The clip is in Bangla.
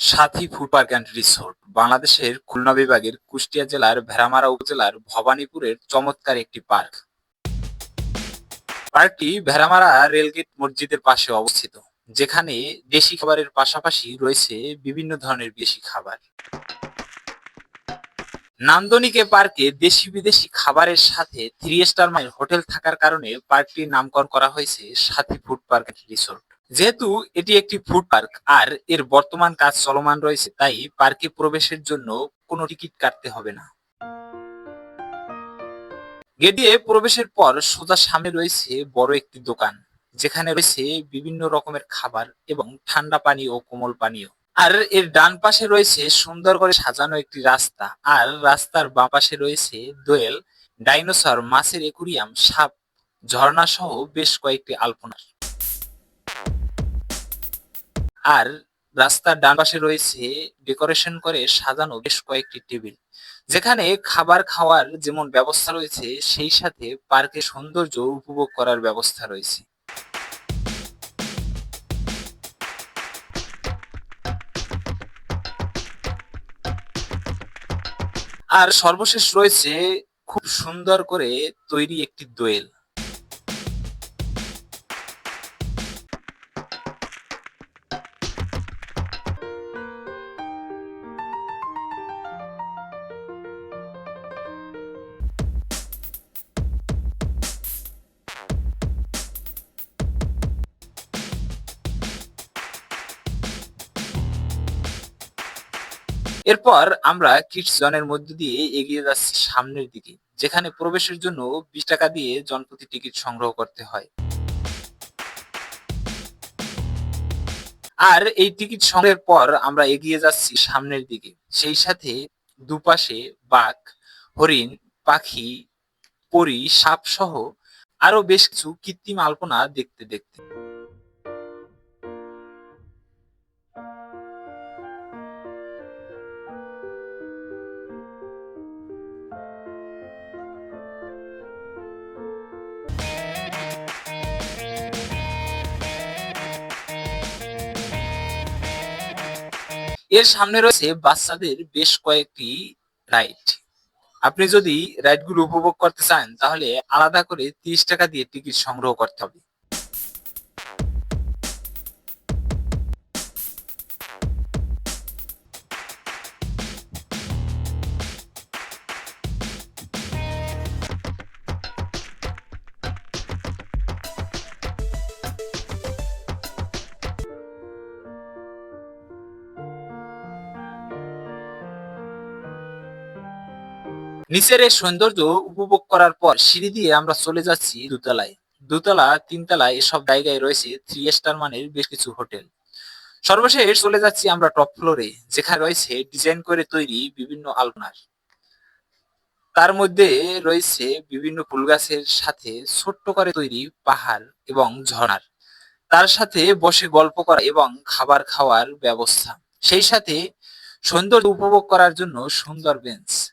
Sathi food park and resort, বাংলাদেশের খুলনা বিভাগের কুষ্টিয়া জেলার ভেড়ামারা উপজেলার ভবানীপুরের চমৎকার একটি পার্ক। পার্কটি ভেড়ামারা রেলগেট মসজিদের পাশে অবস্থিত, যেখানে দেশি খাবারের পাশাপাশি রয়েছে বিভিন্ন ধরনের দেশি খাবার। নান্দনিকে পার্কে দেশি বিদেশি খাবারের সাথে থ্রি স্টার মাইল হোটেল থাকার কারণে পার্কটির নামকরণ করা হয়েছে সাথী ফুড পার্ক রিসোর্ট। যেহেতু এটি একটি ফুড পার্ক আর এর বর্তমান কাজ চলমান রয়েছে, তাই পার্কে প্রবেশের জন্য কোনো টিকিট কাটতে হবে না। গেট দিয়ে প্রবেশের পর সোজা সামনে রয়েছে বড় একটি দোকান, যেখানে রয়েছে বিভিন্ন রকমের খাবার এবং ঠান্ডা পানি ও কোমল পানীয়। আর এর ডান পাশে রয়েছে সুন্দর করে সাজানো একটি রাস্তা, আর রাস্তার বাঁ পাশে রয়েছে দোয়েল, ডাইনোসর, মাছের একুরিয়াম, সাপ ঝর্ণা সহ বেশ কয়েকটি আলপনা। আর রাস্তার ডান পাশে রয়েছে ডেকোরেশন করে সাজানো বেশ কয়েকটি টেবিল। যেখানে খাবার খাওয়ার যেমন ব্যবস্থা রয়েছে, সেই সাথে পার্কের সৌন্দর্য উপভোগ করার ব্যবস্থা রয়েছে। আর সর্বশেষ রয়েছে খুব সুন্দর করে তৈরি একটি দোয়েল। এরপর আমরা কিডস জনের মধ্যে দিয়ে এগিয়ে যাচ্ছি সামনের দিকে, যেখানে প্রবেশের জন্য বিশ টাকা দিয়ে জনপ্রতি টিকিট সংগ্রহ করতে হয়। আর এই টিকিট সংগ্রহের পর আমরা এগিয়ে যাচ্ছি সামনের দিকে, সেই সাথে দুপাশে বাঘ, হরিণ, পাখি, পরি সাপ সহ আরও বেশ কিছু কৃত্রিম আলপনা দেখতে দেখতে। এর সামনে রয়েছে বাচ্চাদের বেশ কয়েকটি রাইড। আপনি যদি রাইডগুলো উপভোগ করতে চান, তাহলে আলাদা করে তিরিশ টাকা দিয়ে টিকিট সংগ্রহ করতে হবে। নিচের এই সৌন্দর্য উপভোগ করার পর সিঁড়ি দিয়ে আমরা চলে যাচ্ছি দোতলায়। দোতলা তিনতলা এসব জায়গায় রয়েছে থ্রি স্টার মানের বেশ কিছু হোটেল। সর্বশেষ চলে যাচ্ছি আমরা টপ ফ্লোরে যেখানে রয়েছে ডিজাইন করে তৈরি বিভিন্ন আলপনার। তার মধ্যে রয়েছে বিভিন্ন ফুল গাছের সাথে ছোট্ট করে তৈরি পাহাড় এবং ঝর্ণার। তার সাথে বসে গল্প করা এবং খাবার খাওয়ার ব্যবস্থা। সেই সাথে সৌন্দর্য উপভোগ করার জন্য সুন্দর বেঞ্চ